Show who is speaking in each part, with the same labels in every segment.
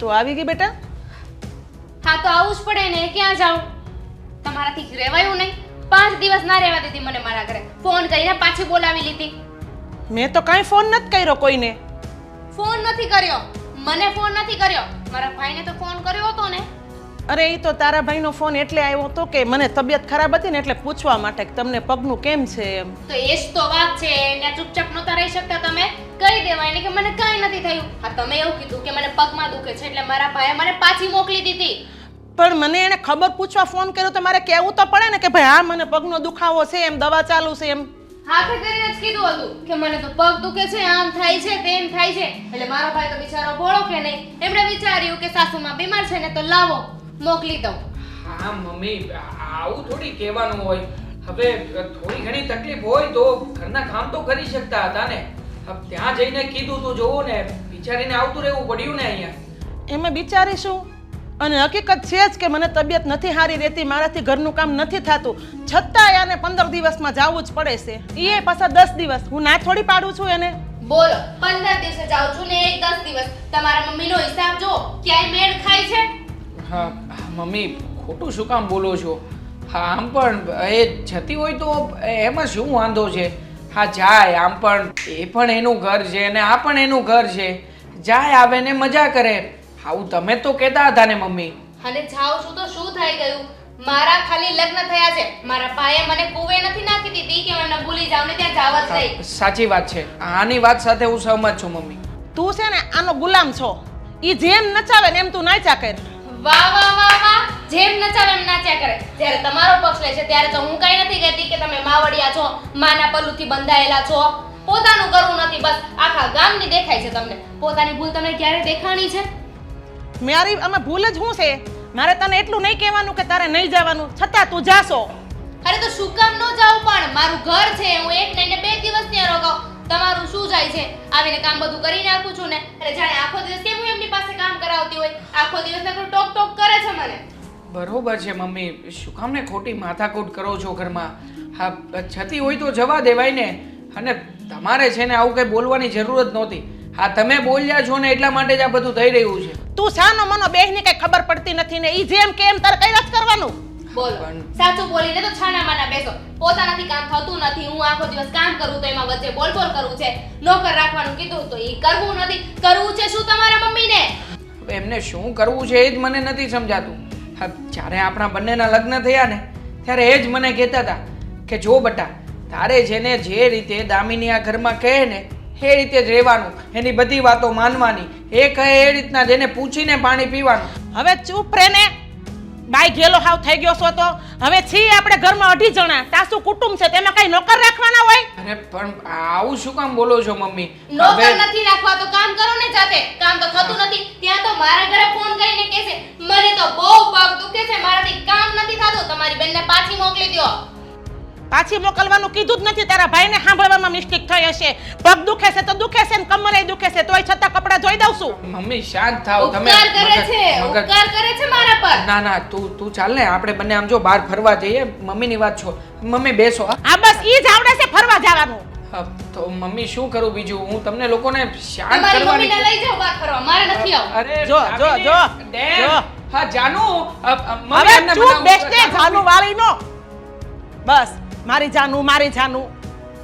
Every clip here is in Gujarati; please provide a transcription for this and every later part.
Speaker 1: તો આવી ગઈ બેટા?
Speaker 2: હા તો આવું જ પડે ને ક્યાં જાઉં? તમારાથી રહેવાયું નહીં. પાંચ દિવસ ના રહેવા દીધી મને મારા ઘરે. ફોન કરીને પાછી બોલાવી લીધી.
Speaker 1: મેં તો કાંઈ ફોન નથી કર્યો કોઈને.
Speaker 2: ફોન નથી કર્યો. મને ફોન નથી કર્યો. મારા ભાઈને તો ફોન કર્યો હતો ને.
Speaker 1: અરે એ તો તારા ભાઈનો ફોન એટલે આવ્યો હતો કે મને તબિયત ખરાબ હતી ને એટલે પૂછવા માટે કે તમને પગનું કેમ છે એમ.
Speaker 2: તો એ જ તો વાત છે ને ચૂપચાપ નહોતા રહી શકતા તમે. કહી દેવાય ને કે મને કાંઈ નથી થયું. હા તમે એવું કીધું કે મને પગમાં દુખે છે એટલે મારા ભાઈએ મને પાછી મોકલી દીધી.
Speaker 1: પણ મને એને ખબર પૂછવા ફોન કર્યો તો મારે કહેવું તો પડે ને કે ભાઈ હા મને પગનો દુખાવો છે એમ દવા ચાલુ છે એમ.
Speaker 2: હાથે કરીને જ કીધું હતું કે મને તો પગ દુખે છે આમ થાય છે તેમ થાય છે. એટલે મારો ભાઈ તો બિચારો ભોળો કે નહીં? એમણે વિચાર્યું કે સાસુમાં બીમાર છે ને તો લાવો મોકલી દઉં.
Speaker 3: હા મમ્મી આવું થોડી કહેવાનું હોય. હવે થોડી ઘણી તકલીફ હોય તો ઘરના કામ તો કરી શકતા હતા ને. ત્યાં જઈને કીધું તું જોવું ને બિચારીને આવતું રહેવું પડ્યું ને અહીંયા.
Speaker 1: એમાં વિચારીશું. અને હકીકત છે જ કે મને તબિયત નથી સારી રહેતી મારાથી ઘરનું કામ નથી થતું. છતાંય આને પંદર દિવસમાં જવું જ પડે છે. એ પાછા દસ દિવસ. હું ના થોડી પાડું છું એને?
Speaker 2: બોલો પંદર દિવસે જાઉં છું ને એક દસ દિવસ. તમારા મમ્મીનો હિસાબ જો ક્યાંય મેળ ખાય છે?
Speaker 3: હા મમ્મી ખોટું શું કામ બોલો છો? હા આમ પણ એ જતી હોય તો એમાં શું વાંધો છે? હા જાય આમ પણ. એ પણ એનું ઘર છે અને આ પણ એનું ઘર છે. જાય આવે ને મજા કરે. આવું તમે તો કહેતા હતા ને મમ્મી.
Speaker 2: અને જાઉં છું તો શું થઈ ગયું? મારા ખાલી લગ્ન થયા છે. મારા ભાઈએ મને કુવે નથી નાખી દીધી કે મને ભૂલી જાવ ને ત્યાં જાવ જ નહીં
Speaker 3: સાચી વાત છે. આની વાત સાથે હું સહમત છું મમ્મી.
Speaker 1: તું છે ને આનો ગુલામ છો. ઈ જેમ નચાવે ને એમ તું નાચા કર.
Speaker 2: વાહ વાહ વાહ વાહ. જેમ નચાવે એમ નાચ્યા કરે. જ્યારે તમારો પક્ષ લે છે ત્યારે તો હું કઈ નથી કહેતી કે તમે માવડિયા છો માના પલ્લુથી બંધાયેલા છો. પોતાનું કરવું નથી બસ આખા ગામની દેખાય છે તમને. પોતાની ભૂલ તમને ક્યારે દેખાણી છે?
Speaker 1: મારી આમાં ભૂલ જ શું છે? મારે તને એટલું નહીં કહેવાનું કે તારે નહીં જવાનું. છતાં તું જાશો.
Speaker 2: અરે તો શું કામ ન જાઉં પણ? મારું ઘર છે હું એક ને બે દિવસ ત્યાં રોકાઉં. તમારું શું જાય છે? આવીને કામ બધું કરી નાખું છું ને. અરે જાણે આખો દિવસ કેમ હું એમની પાસે કામ કરાવતી હોય? આખો દિવસ ટોક ટોક કરે છે મને.
Speaker 3: બરોબર છે મમ્મી. શું કામ ને ખોટી માથાકૂટ કરો છો ઘરમાં? હા છતી હોય તો જવા દેવાય ને. અને તમારે છે ને આવું કંઈ બોલવાની જરૂર જ નહોતી. હા તમે બોલ્યા છો ને એટલા માટે જ આ બધું થઈ રહ્યું છે.
Speaker 1: તું સાનો મનો બેહની કઈ ખબર પડતી નથી ને ઈ જેમ કેમ તર કઈ જ કરવાનું.
Speaker 2: બોલો સાચું બોલીને તો છાના માના બેસો. પોતાનાથી કામ થતું નથી હું આખો દિવસ કામ કરું તો એમાં વચ્ચે બોલ બોલ કરવું છે. નોકર રાખવાનું કીધું તો એ કરવું નથી. કરવું છે શું તમારા મમ્મીને?
Speaker 3: એમને શું કરવું છે એ જ મને નથી સમજાતું. જ્યારે આપણા બંનેના લગ્ન થયા ને, ત્યારે એ જ મને કહેતા હતા કે, જો બટા, તારે જેને જે રીતે દામિની આ ઘરમાં કહે ને, એ રીતે જ રહેવાનું. એની બધી વાતો માનવાની. એ કહે એ રીતના જેને પૂછીને પાણી પીવાનું.
Speaker 1: હવે ચૂપ રે ને. બાઈ ગેલો હાવ થઈ ગયો છો તો? હવે છીએ આપણે ઘરમાં અઢી જણા. તાસુ કુટુંબ છે તેમાં કઈ નોકર રાખવાના હોય?
Speaker 3: અરે પણ આવું શું કામ બોલો છો મમ્મી?
Speaker 2: નોકર નથી રાખવા તો કામ કરો ને જાતે. કામ તો થતું નથી. ત્યાં તો મારા ઘરે ફોન કરીને કહે છે મને તો બહુ પગ દુખે છે મારાથી કામ નથી થતું. તમારી બેનને પાછી મોકલી દો
Speaker 1: પાછી મોકલવાનું કીધું જ નથી તારા ભાઈને સાંભળવામાં મિસ્ટેક થઈ હશે. પગ દુખે છે તો દુખે છે ને કમરે દુખે છે તોય છતાં કપડાં ધોઈ દઉં છું.
Speaker 3: મમ્મી શાંત થાવ તમે
Speaker 2: ઉપકાર કરે છે
Speaker 3: મગજ-
Speaker 2: ઉપકાર કરે છે મારા પર.
Speaker 3: ના ના તું તું ચાલ ને આપણે બંને આમ જો બહાર ફરવા જઈએ. મમ્મીની વાત છો. મમ્મી બેસો હા.
Speaker 1: આ બસ ઈ જ આવડે છે ફરવા જવાનું.
Speaker 3: હા, તો મમ્મી શું કરું બીજું? હું તમને લોકોને શાંત
Speaker 2: તમારી
Speaker 3: કરવાની
Speaker 2: મમ્મીને લઈ જાઓ બહાર ફરવા મારે નથી આવવું.
Speaker 3: અરે
Speaker 1: જો, જો,
Speaker 3: દામિની,
Speaker 1: જો,
Speaker 3: ડેમ.
Speaker 1: જો.
Speaker 3: હા જાનુ. અ, અ, મમ્મી
Speaker 1: હવે
Speaker 3: એમને
Speaker 1: ચૂપ
Speaker 3: બનાવું.
Speaker 1: બેસને જાનું વાળી બસ. મારી જાનું મારી જાનું.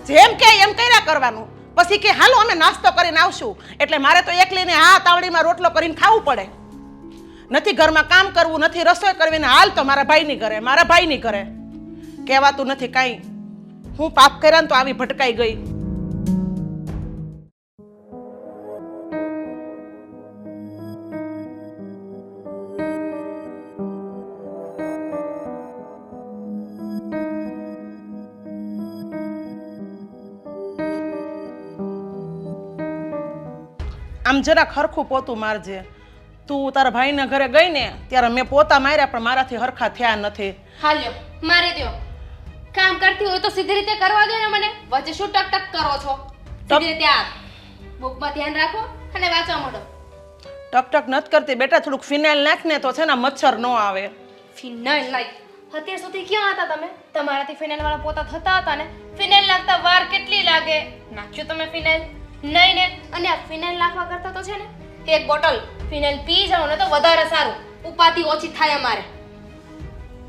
Speaker 1: જેમ કે એમ કર્યા કરવાનું. પછી કે, હાલો, અમે નાસ્તો કરીને આવશું. એટલે મારે તો એકલીને આ તાવડીમાં રોટલો કરીને ખાવું પડે. નથી ઘરમાં કામ કરવું, નથી રસોઈ કરવી, ને હાલ તો મારા ભાઈની ઘરે, મારા ભાઈની ઘરે. કહેવાતું નથી કાંઈ. હું પાપ કર્યા ને તો આવી ભટકાઈ ગઈ. આમ જરાક હરખું પોતું મારજે. તું તારા ભાઈના ઘરે ગઈ ને ત્યારે મેં પોતા માર્યા પણ મારાથી હરખા થયા નથી.
Speaker 2: હાલ્યો મારે દ્યો. કામ કરતી હોય તો સીધી રીતે કરવા દો ને મને. વચ્ચે શું ટક ટક કરો છો? સીધી રીતે આ બુકમાં ધ્યાન રાખો અને વાંચવા માંડો.
Speaker 1: ટક ટક નથી કરતી બેટા થોડુંક ફિનાઇલ નાખ ને તો છે ને મચ્છર ન આવે.
Speaker 2: ફિનાઇલ લાઈક અત્યાર સુધી ક્યાં હતા તમે? તમારાથી ફિનાઇલ વાળા પોતા થતા હતા ને? ફિનાઇલ નાખતા વાર કેટલી લાગે? નાખ્યું તમે ફિનાઇલ? નહીં ને અને આ ફિનાઇલ નાખવા કરતા તો છે ને એક બોટલ ફિનાઇલ પી જાઓ ને તો વધારે સારું. ઉપાધિ ઓછી થાય અમારે.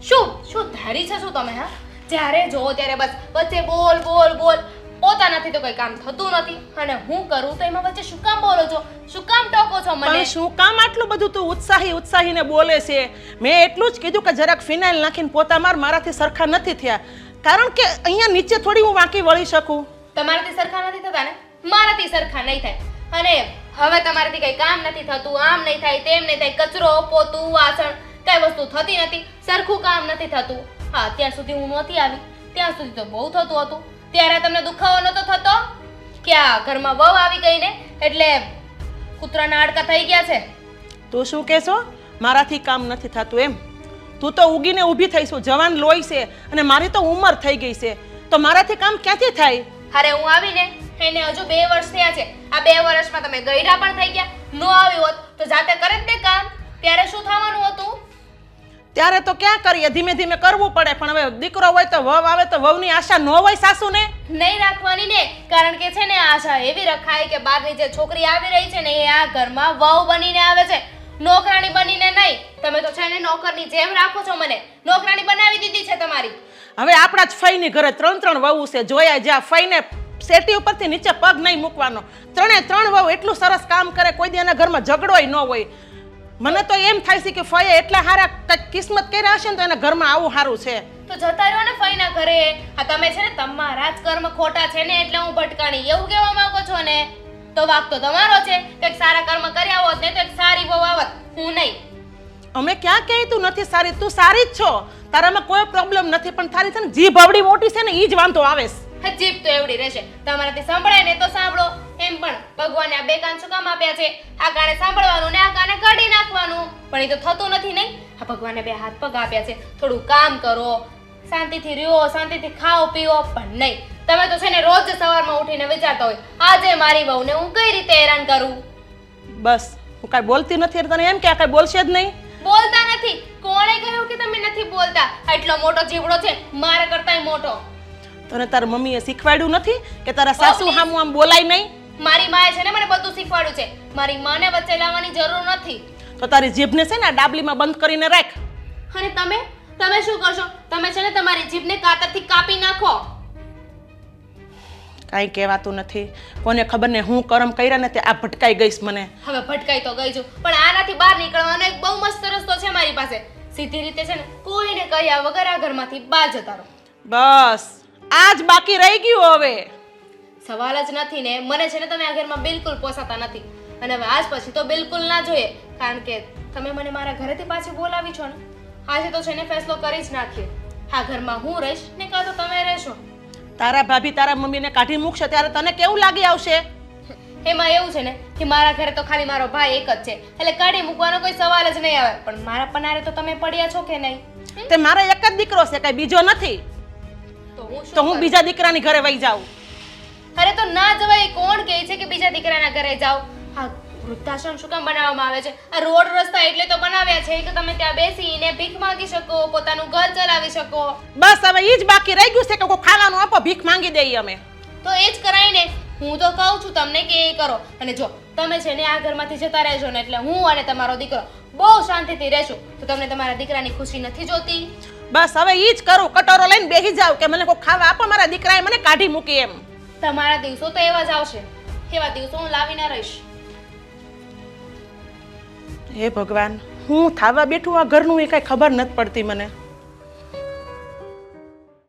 Speaker 2: શું? શું ધારી છે શું તમે હા? જ્યારે જોવો ત્યારે બસ વચ્ચે બોલ બોલ બોલ. પોતાનાથી તો કોઈ કામ થતું નથી. અને હું કરું તો એમાં વચ્ચે શું કામ બોલો છો? શું કામ ટોકો છો મને?
Speaker 1: શું કામ આટલું બધું તું ઉત્સાહી ઉત્સાહીને બોલે છે? મેં એટલું જ કીધું કે જરાક ફિનાઇલ નાખીને પોતા માર મારાથી સરખા નથી થયા. કારણ કે અહીંયા નીચે થોડી હું વાંકી વળી શકું.
Speaker 2: તમારાથી સરખા નથી થતા ને? મારાથી સરખા નહીં થાય. અને હવે તમારાથી કંઈ કામ નથી થતું આમ નહીં થાય તેમ નહીં થાય કચરો પોતું વાસણ કઈ વસ્તુ થતી નથી સરખું કામ નથી થતું. હા અત્યાર સુધી હું નહોતી આવી. ત્યાં સુધી તો બહુ થતું હતું. ત્યારે તમને દુખાવો નહોતો થતો? કે આ ઘરમાં વહુ આવી ગઈ ને? એટલે કૂતરાના હાડકા થઈ ગયા છે?
Speaker 1: તું શું કહેશો? મારાથી કામ નથી થતું એમ. તું તો ઉગીને ઊભી થઈશું જવાન લોહી છે અને મારી તો ઉંમર થઈ ગઈ છે. તો મારાથી કામ ક્યાંથી થાય?
Speaker 2: અરે હું આવીને એને હજુ બે વર્ષ થયા છે. આ બે વર્ષમાં તમે ગયડા પણ થઈ ગયા નો આવી હોત તો જાતે કરે જ ને કામ. ત્યારે શું થવાનું હતું?
Speaker 1: ત્યારે તો ક્યાં કરીએ? ધીમે ધીમે કરવું પડે પણ હવે દીકરો હોય તો વહુ આવે તો વહુની આશા ન હોય સાસુને.
Speaker 2: નહીં રાખવાની ને કારણ કે છે ને આશા એવી રખાય કે બહારની જે છોકરી આવી રહી છે ને એ આ ઘરમાં વહુ બનીને આવે છે. નોકરાણી બનીને નહીં. તમે તો છે ને નોકરની જેમ રાખો છો મને. નોકરાણી બનાવી દીધી છે તમારી.
Speaker 1: હવે આપણા જ ફઈની ઘરે ત્રણ ત્રણ વહુ છે. જોયા જ્યાં ફઈને સેટી ઉપરથી નીચે પગ નહીં મૂકવાનો. ત્રણે ત્રણ વહુ એટલું સરસ કામ કરે કોઈ દી એના ઘરમાં ઝઘડોય ન હોય. મને તો એમ થાય છે કે ફઈએ એટલા સારા કંઈક કિસ્મત કર્યા હશે ને તો એના ઘરમાં આવું સારું છે.
Speaker 2: તો જતા રહ્યો ને ફઈના ઘરે. આ તમે છે ને તમારા જ કર્મ ખોટા છે ને એટલે હું ભટકાણી. એવું કહેવા માંગો છો ને? તો વાક તો તમારો છે. કંઈક સારા કર્મ કર્યા હોત ને તો એક સારી વહુ આવત. હું નહીં.
Speaker 1: અમે ક્યાં કહે તું નથી સારી? તું સારી જ છો. તારામાં કોઈ પ્રોબ્લેમ નથી પણ તારી છે ને જી ભાવડી મોટી છે ને એ જ વાંધો આવે છે.
Speaker 2: જીભ તો એવડી રહેશે. તમારાથી સંભળાય ને તો સાંભળો. એમ પણ ભગવાને આ બે કાન શું કામ આપ્યા છે? આ કાને સાંભળવાનું ને આ કાને કાઢી નાખવાનું. પણ એ તો થતું નથી નહીં. આ ભગવાને બે હાથ પગ આપ્યા છે. થોડું કામ કરો. શાંતિથી રહ્યો શાંતિથી ખાઓ પીઓ પણ નહીં. તમે તો છે ને રોજ સવારમાં ઉઠીને વિચારતા હોય આજે મારી બહુને હું કઈ રીતે હેરાન કરું?
Speaker 1: બસ. હું કાંઈ બોલતી નથી તને એમ કે આ કાંઈ બોલશે જ નહીં.
Speaker 2: બોલતા નથી. કોણે કહ્યું કે તમે નથી બોલતા? આટલો મોટો જીવડો છે. મારા કરતાંય મોટો.
Speaker 1: તને તારા મમ્મીએ શીખવાડ્યું નથી કે તારા સાસુ. હામું આમ બોલાય નહીં?
Speaker 2: મારી માએ છે ને મને બધું શીખવાડ્યું છે. મારી માને વચ્ચે લાવવાની જરૂર નથી.
Speaker 1: તો તારી જીભને છે ને આ ડાબલીમાં બંધ કરીને રાખ.
Speaker 2: અને તમે? તમે શું કરશો તમે છે ને તમારી જીભને કાતરથી કાપી નાખો.
Speaker 1: કાંઈ કહેવાતું નથી. કોને ખબર ને હું કરમ કર્યા ને તે આ ભટકાઈ ગઈશ મને.
Speaker 2: હવે ભટકાઈ તો ગઈ છું પણ આનાથી બહાર નીકળવાનો એક બહુ મસ્ત રસ્તો છે મારી પાસે. સીધી રીતે છે ને કોઈને કહ્યા વગર આ ઘરમાંથી બહાર જતા રહો.
Speaker 1: બસ. આજ બાકી રહી ગયું હવે.
Speaker 2: સવાલ જ નથી ને. મને છે ને તમે આ ઘરમાં બિલકુલ પોસાતા નથી. અને હવે આજ પછી તો બિલકુલ ના જોઈએ. કારણ કે તમે મને મારા ઘરેથી પાછી બોલાવી છો ને. આજે તો છે ને ફેસલો કરી જ નાખ્યો હા ઘરમાં હું રહીશ ને કાં તો તમે રહેશો?
Speaker 1: તારા ભાભી તારા મમ્મીને કાઢી મૂકશે ત્યારે તને કેવું લાગી આવશે?
Speaker 2: એમાં એવું છે ને કે મારા ઘરે તો ખાલી મારો ભાઈ એક જ છે. એટલે કાઢી મૂકવાનો કોઈ સવાલ જ નહીં આવે. પણ મારા પનારે તો તમે પડ્યા છો કે નહીં?
Speaker 1: તે મારો એક જ દીકરો છે કઈ બીજો નથી.
Speaker 2: તો હું?
Speaker 1: બીજા દીકરાની ઘરે વહી જાઉં.
Speaker 2: અરે તો ના જવાય કોણ કહે છે કે બીજા દીકરાના ઘરે જાઓ? હા વૃદ્ધાશ્રમ શું કામ બનાવવામાં આવે છે? આ રોડ રસ્તા એટલે તો બનાવ્યા છે કે તમે ત્યાં બેસીને ભીખ માંગી શકો પોતાનું ઘર ચલાવી શકો.
Speaker 1: બસ હવે ઈ જ બાકી રહી ગયું છે કે કોઈ ખાવાનું આપો ભીખ માંગી દઈએ અમે.
Speaker 2: તો એ જ કરાય ને. હું તો કહું છું તમને કે એ કરો. અને જો તમે છે ને આ ઘરમાંથી જતા રહેજો ને એટલે હું અને તમારો દીકરો બહુ શાંતિથી રહેશું. તો તમને તમારા દીકરાની ખુશી નથી જોતી?
Speaker 1: બસ હવે ઈ જ કરું. કટોરો લઈને બેસી જાવ કે મને કોઈ ખાવા આપો. મારા દીકરાએ મને કાઢી મૂકી એમ.
Speaker 2: તમારા દિવસો તો એવા જ આવશે. એવા દિવસો હું લાવીને રહીશ.
Speaker 1: હે ભગવાન હું થાવા બેઠું આ ઘરનું એ કાંઈ ખબર નથી પડતી મને.